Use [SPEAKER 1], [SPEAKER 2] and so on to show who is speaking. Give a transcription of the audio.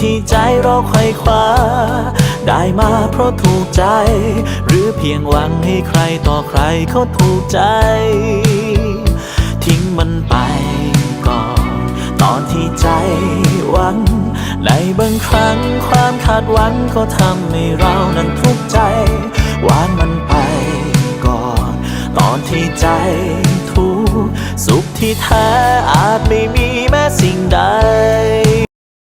[SPEAKER 1] ที่ใจเราไขว่คว้า ได้มาเพราะถูกใจ หรือเพียงหวังให้ใครต่อใครเขาถูกใจ ทิ้งมันไปก่อน ตอนที่ใจหวัง ในบางครั้งความคาดหวังก็ทำให้เรานั้นทุกข์ใจวางมันไปก่อน ตอนที่ใจทุกข์สุขที่แท้อาจไม่มีแม้สิ